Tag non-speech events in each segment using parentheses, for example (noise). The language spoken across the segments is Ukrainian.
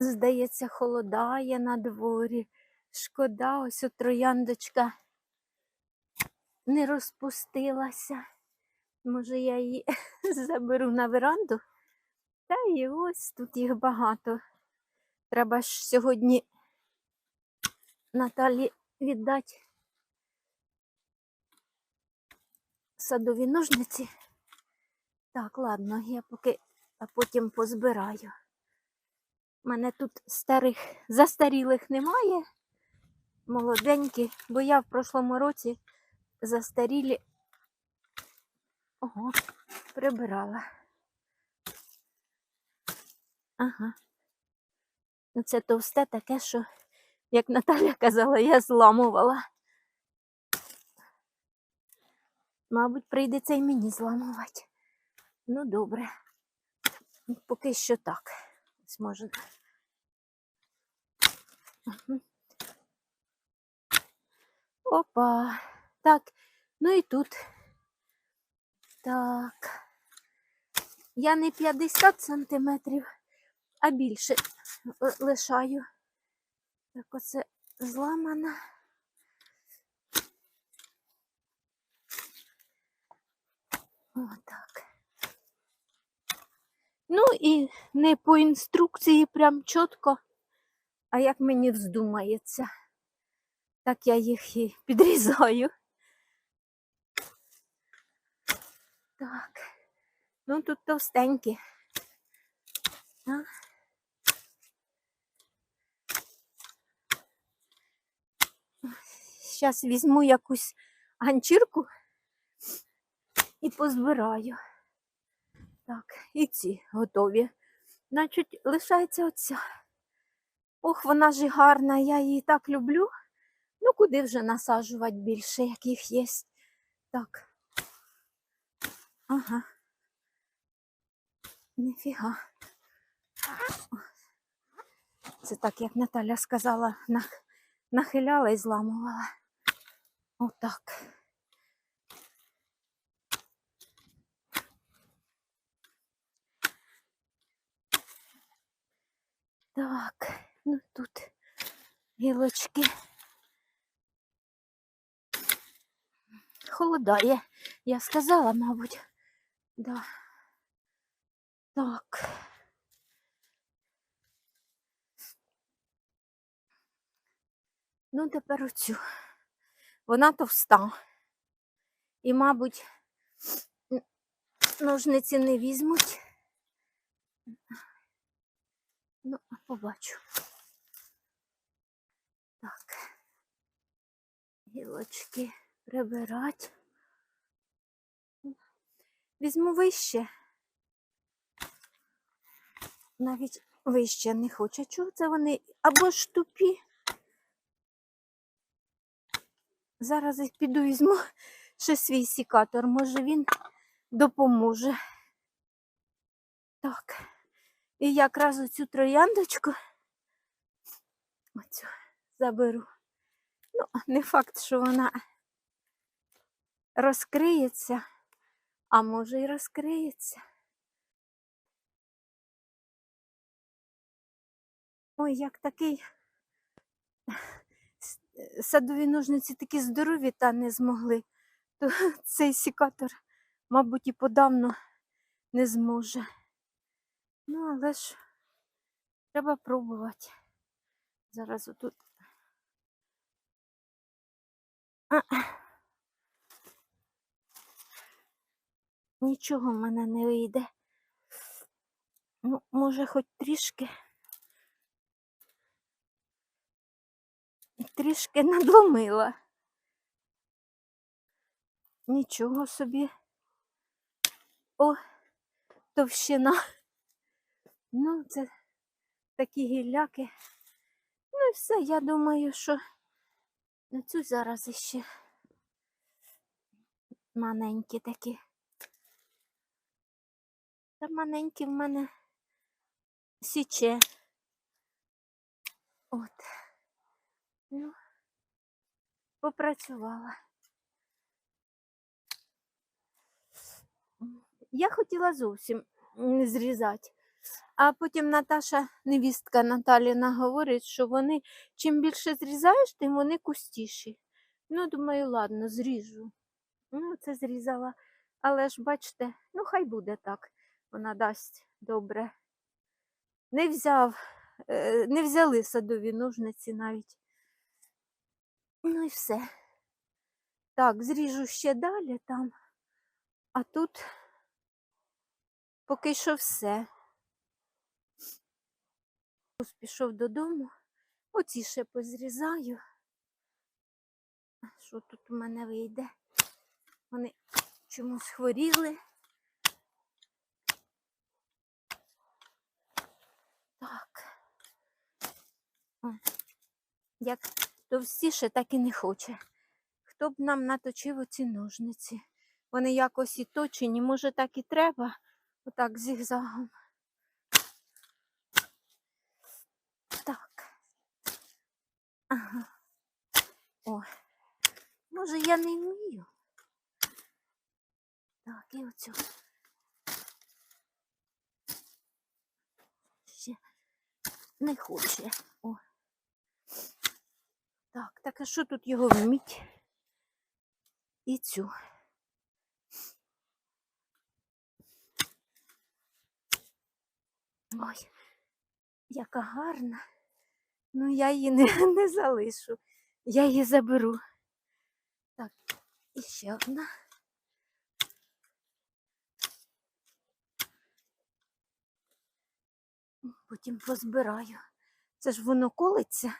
Здається, холодає на дворі. Шкода, ось от трояндочка не розпустилася. Може, я її (laughs) заберу на веранду. Та і ось тут їх багато. Треба ж сьогодні Наталі віддати садові ножниці. Так, ладно, я поки а потім позбираю. У мене тут старих застарілих немає. Молоденькі, бо я в прошлому році застарілі. Ого, прибирала. Ага. Ну, це товсте таке, що, як Наталя казала, я зламувала. Мабуть, прийдеться і мені зламувати. Ну, добре. Поки що так. Ось можна. Опа. Так, ну і тут. Так. Я не 50 сантиметрів, а більше лишаю. Так, оце зламана. Отак. Ну і не по інструкції прям чітко, а як мені вздумається. Так я їх і підрізаю. Так. Ну тут товстенькі. Зараз візьму якусь ганчірку і позбираю. Так, і ці готові. Значить, лишається оця. Ох, вона ж і гарна, я її так люблю. Ну, куди вже насаджувати більше, яких є. Так. Ага. Ніфіга. Це так, як Наталя сказала, нахиляла і зламувала. Отак. Так, ну тут гілочки. Холодає, я сказала, мабуть. Да. Так. Ну, тепер оцю. Вона товста. І, мабуть, ножниці не візьмуть. Ну, побачу. Так. Гілочки прибирати. Візьму вище. Навіть вище не хочу. Чого це вони або ж тупі? Зараз я піду візьму ще свій сікатор. Може він допоможе. Так. І якраз оцю трояндочку оцю заберу. Ну, не факт, що вона розкриється, а може і розкриється. Ой, як такий садові ножниці такі здорові та не змогли, то (laughs) цей сікатор, мабуть, і подавно не зможе. Ну, але ж треба пробувати. Зараз отут. Нічого в мене не вийде. Ну, може, хоч трішки. Трішки надломила. Нічого собі. О, товщина. Ну, це такі гілляки. Ну і все, я думаю, що на цю зараз іще маленькі такі. Та маленькі в мене січе. От. Ну, попрацювала. Я хотіла зовсім зрізати. А потім Наташа, невістка Наталіна, говорить, що вони чим більше зрізаєш, тим вони кустіші. Ну, думаю, ладно, зріжу. Ну, це зрізала. Але ж бачите, ну хай буде так. Вона дасть добре. Не взяв, е, не взяли садові ножниці навіть. Ну і все. Так, зріжу ще далі там. А тут поки що все. Ось Пішов додому. Оці ще позрізаю. Що тут у мене вийде? Вони чомусь хворіли. Так. О, Як товстіше, так і не хоче. Хто б нам наточив оці ножниці? Вони якось і точені, може так і треба, отак зігзагом. Так. Ага. О, може я не вмію. Так, і оцю. Ще не хоче. О. Так, так а що тут його вміть? І цю. Ой, яка гарна. Ну, я її не, (laughs) не залишу. Я її заберу. Так, і ще одна. Потім позбираю. Це ж воно колиться.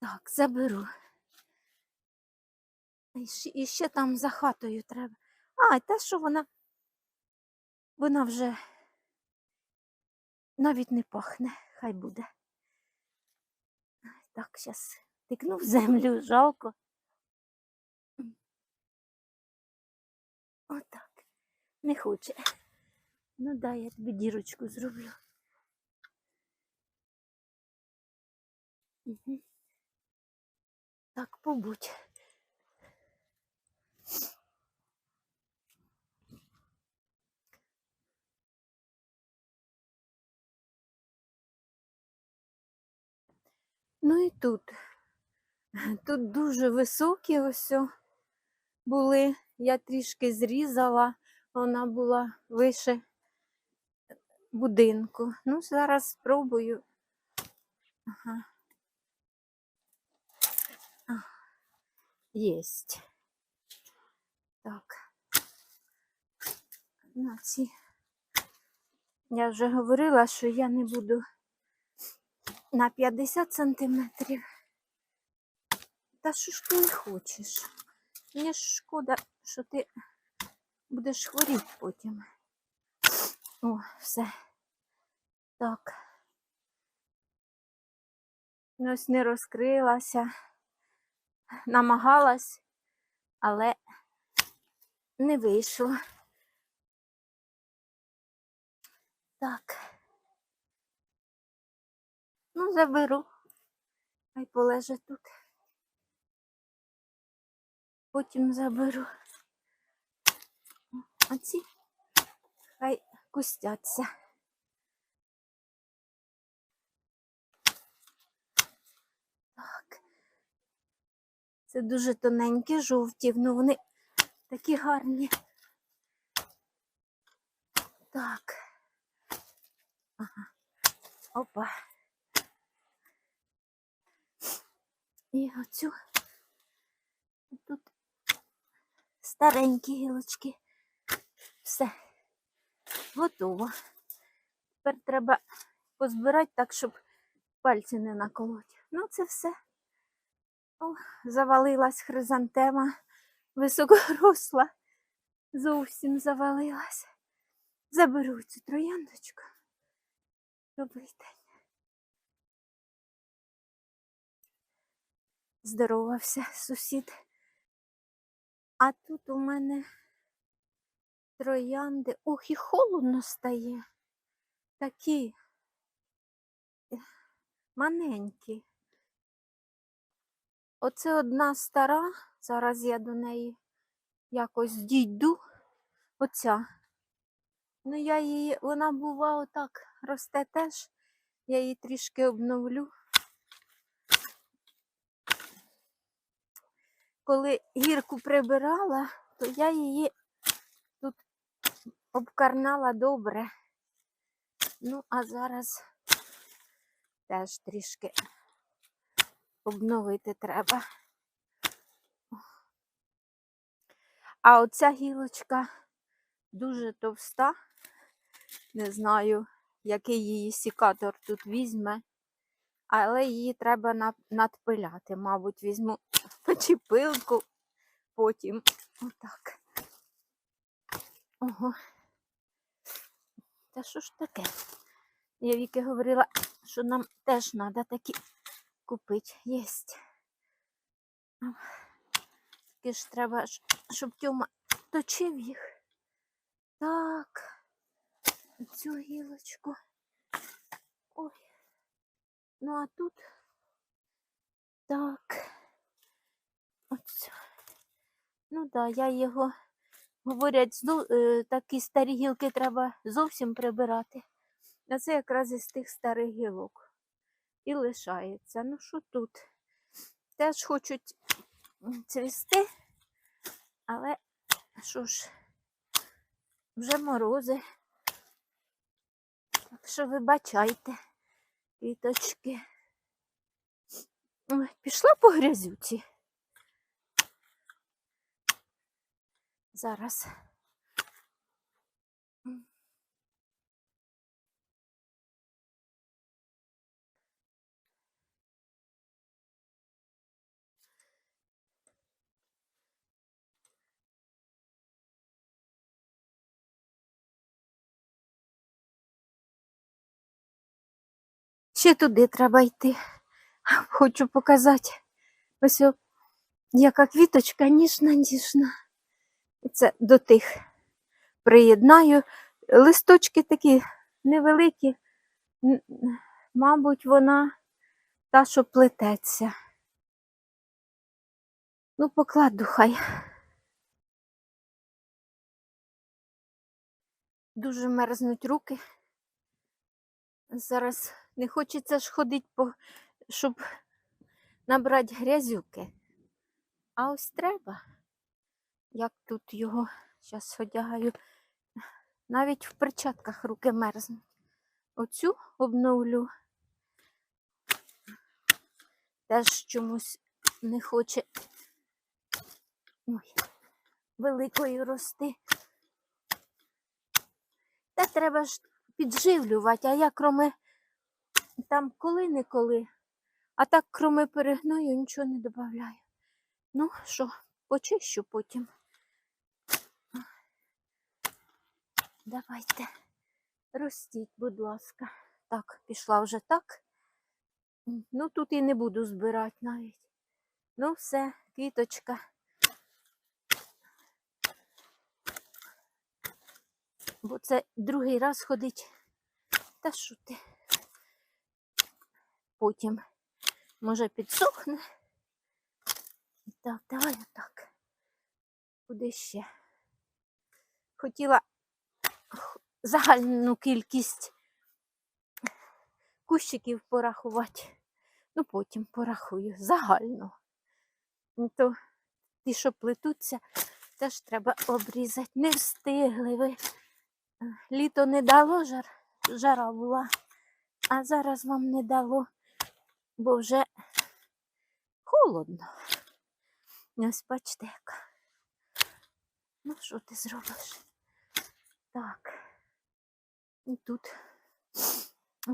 Так, заберу. І ще, і ще там за хатою треба. А, те, що вона. Вона вже навіть не пахне, хай буде. Так, зараз тикну в (laughs) землю, жалко. Отак. Не хоче. Ну дай я тобі дірочку зроблю. Так, побудь. Ну і тут. (laughs) Тут дуже високі ось були. Я трішки зрізала, вона була вище будинку. Ну, зараз спробую. Ага. Єсть. Так. На ці. Я вже говорила, що я не буду на 50 сантиметрів. Та що ж ти не хочеш? Мені ж шкода, що ти будеш хворіти потім. О, все. Так. Ну, Ось не розкрилася, намагалась, але не вийшло. Так. Ну, заберу. Хай полежить тут. Потім заберу. А ці хай кустяться. Так. Це дуже тоненькі жовті, ну вони такі гарні. Так. Ага. Опа. І оцю тут старенькі гілочки. Все, готово. Тепер треба позбирати так, щоб пальці не наколоть. Ну, це все. О, завалилась хризантема, високоросла, зовсім завалилась. Заберу цю трояндочку. Добрий день. Здоровався сусід. А тут у мене троянди. Ох, і холодно стає. Такі е, маленькі. Оце одна стара, зараз я до неї якось дійду. Оця. Ну, я її, вона бува отак росте теж. Я її трішки обновлю. Коли гірку прибирала, то я її тут обкарнала добре. Ну, а зараз теж трішки обновити треба. А оця гілочка дуже товста. Не знаю, який її сікатор тут візьме, але її треба надпиляти. Мабуть, візьму чи пилку потім. Отак. Ого. Та що ж таке? Я Віки говорила, що нам теж треба такі купити. Єсть. Тільки ж треба, щоб Тьома точив їх. Так. Цю гілочку. Ой. Ну а тут так. Ну так, да, я його, говорять, е, такі старі гілки треба зовсім прибирати. А це якраз із тих старих гілок. І лишається. Ну що тут? Теж хочуть цвісти, але що ж, вже морози. Так що вибачайте, квіточки. Пішла по грязюці. Зараз. М. Ще туди треба йти. Хочу показати. Ось о, яка квіточка ніжна, ніжна. І Це до тих приєднаю. Листочки такі невеликі. Мабуть, вона та, що плететься. Ну, покладу хай. Дуже мерзнуть руки. Зараз не хочеться ж ходити, щоб набрати грязюки. А ось треба. Як тут його зараз одягаю. Навіть в перчатках руки мерзнуть. Оцю обновлю. Теж чомусь не хоче ой, великою рости. Та треба ж підживлювати, а я кроме там коли-неколи, а так кроме перегною нічого не додаю. Ну що, почищу потім. Давайте. Ростіть, будь ласка. Так, пішла вже так. Ну, тут і не буду збирати навіть. Ну, все, квіточка. Бо це другий раз ходить. Та що ти? Потім, може, підсохне. Так, давай отак. Куди ще? Хотіла загальну кількість кущиків порахувати. Ну, потім порахую загально. Ну, То ті, що плетуться, теж треба обрізати. Не встигли ви. Літо не дало жар, жара була, а зараз вам не дало, бо вже холодно. Ось бачите, як. Ну, що ти зробиш? Так. І тут.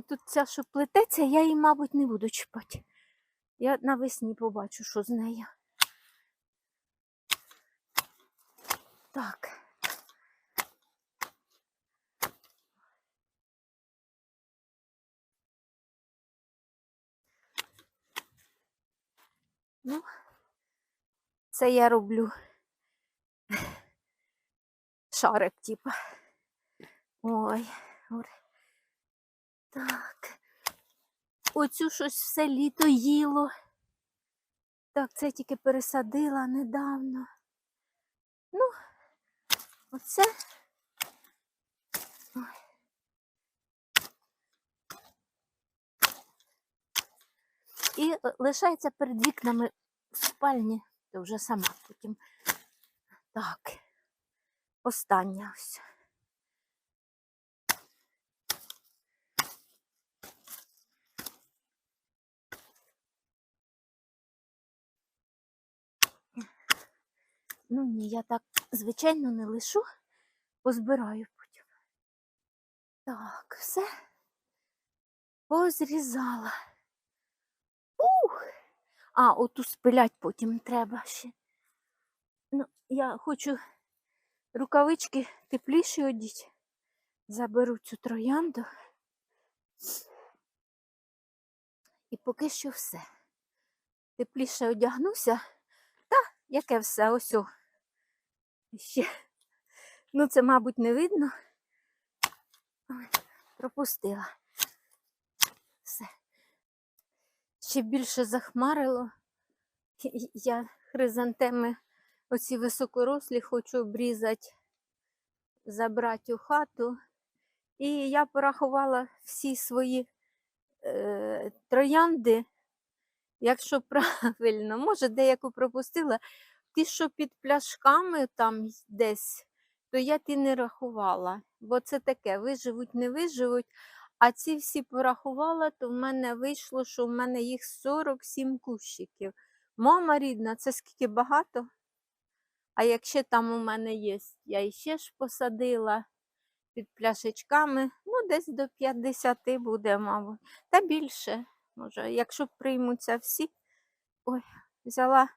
Тут ця, що плететься, я її, мабуть, не буду чіпати. Я навесні побачу, що з нею. Так. Ну, це я роблю шарик, типа. Ой, так. Оцю щось все літо їло. Так, це тільки пересадила недавно. Ну, оце. Ой. І е, лишається перед вікнами в спальні, то вже сама потім. Так, остання ось. Ну ні, я так, звичайно, не лишу, позбираю потім. Так, все. Позрізала. Ух! А, оту спилять потім треба ще. Ну, я хочу рукавички тепліші одіть. Заберу цю троянду. І поки що все. Тепліше одягнуся. Та, яке все, ось. Ще. Ну, це, мабуть, не видно. Пропустила. Все. Ще більше захмарило. Я хризантеми оці високорослі хочу обрізати, забрати у хату. І я порахувала всі свої е, троянди, якщо (laughs) правильно, може, деяку пропустила. Ті, що під пляшками там десь, то я ті не рахувала, бо це таке, виживуть, не виживуть. А ці всі порахувала, то в мене вийшло, що в мене їх 47 кущиків. Мама рідна, це скільки багато? А якщо там у мене є, я іще ж посадила під пляшечками, ну десь до 50 буде, мабуть. Та більше, може, якщо приймуться всі. Ой, взяла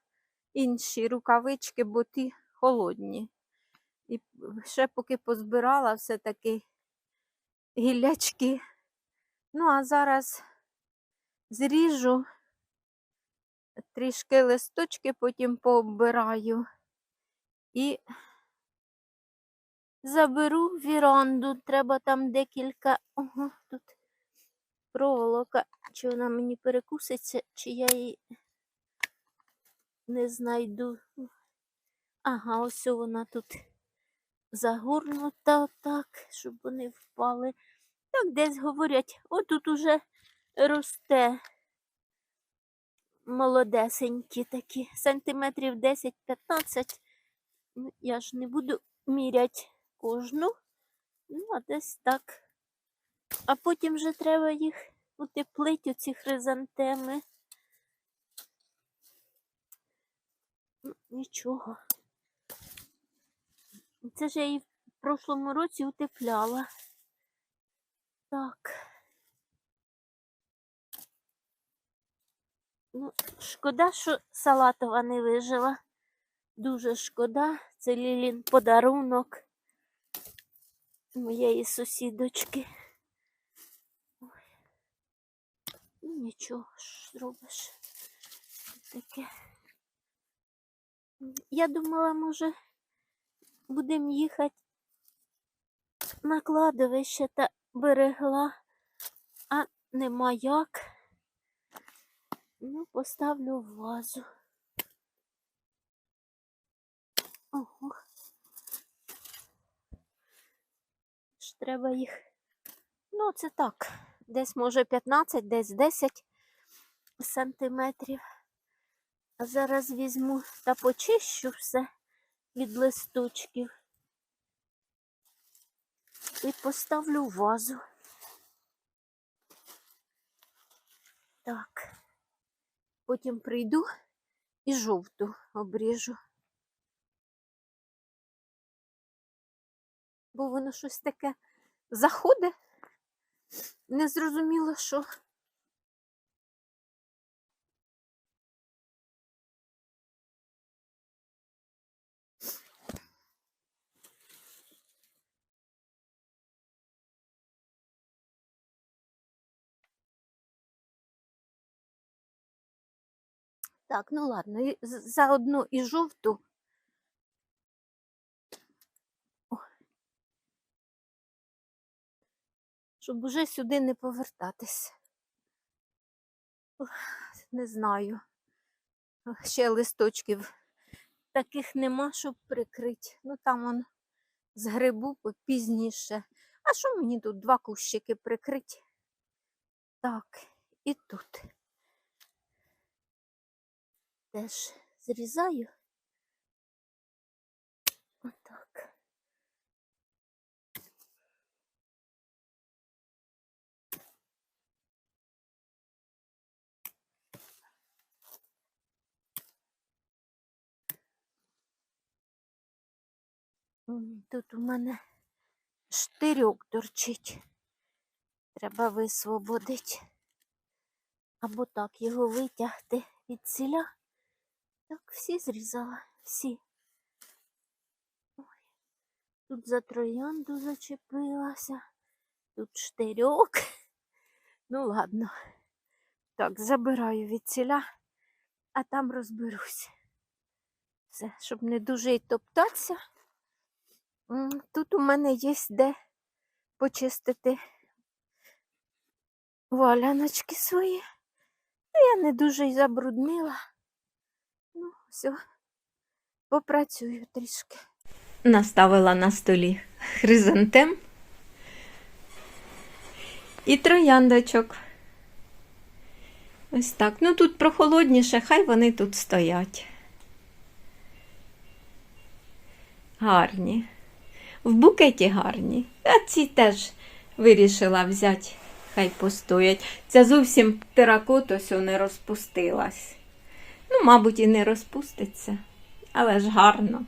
інші рукавички, бо ті холодні. І ще поки позбирала все-таки гіллячки. Ну, а зараз зріжу трішки листочки, потім пооббираю і заберу віранду. Треба там декілька. Ого, тут проволока. Чи вона мені перекуситься, чи я її не знайду. Ага, ось вона тут загорнута так, щоб вони впали. Так десь говорять, отут уже росте молодесенькі такі, сантиметрів 10-15. Ну, Я ж не буду міряти кожну. Ну, а десь так. А потім вже треба їх утеплити, оці хризантеми. Ну, нічого. Це ж я її в прошлому році утепляла. Так. Ну, шкода, що салатова не вижила. Дуже шкода. Це Лілін подарунок моєї сусідочки. Ой. Ну, нічого ж зробиш. Таке. Я думала, може, будемо їхати на кладовище та берегла, а нема як. Ну, поставлю в вазу. Ого. Ж треба їх. Ну, це так. Десь може 15, десь 10 сантиметрів. А зараз візьму та почищу все від листочків і поставлю вазу. Так. Потім прийду і жовту обріжу. Бо воно щось таке заходить. Не зрозуміло, що. Так, ну ладно, і заодно і жовту. Щоб уже сюди не повертатись. Не знаю. Ще листочків таких нема, щоб прикрити. Ну там он з грибу пізніше. А що мені тут два кущики прикрити? Так, і тут. Теж зрізаю. Отак. Тут у мене штирьок торчить. Треба висвободити. Або так його витягти від ціля. Так, всі зрізала, всі. Ой. Тут за троянду зачепилася, тут штирьок. (laughs) Ну, ладно. Так, забираю від ціля, а там розберусь. Все, щоб не дуже й топтатися. Тут у мене є де почистити валяночки свої. Я не дуже й забруднила. Все, попрацюю трішки. наставила на столі хризантем і трояндочок. Ось так. Ну тут прохолодніше, хай вони тут стоять. Гарні. В букеті гарні. А ці теж вирішила взяти, хай постоять. Ця зовсім теракот ось не розпустилась. Ну, мабуть, і не розпуститься, але ж гарно.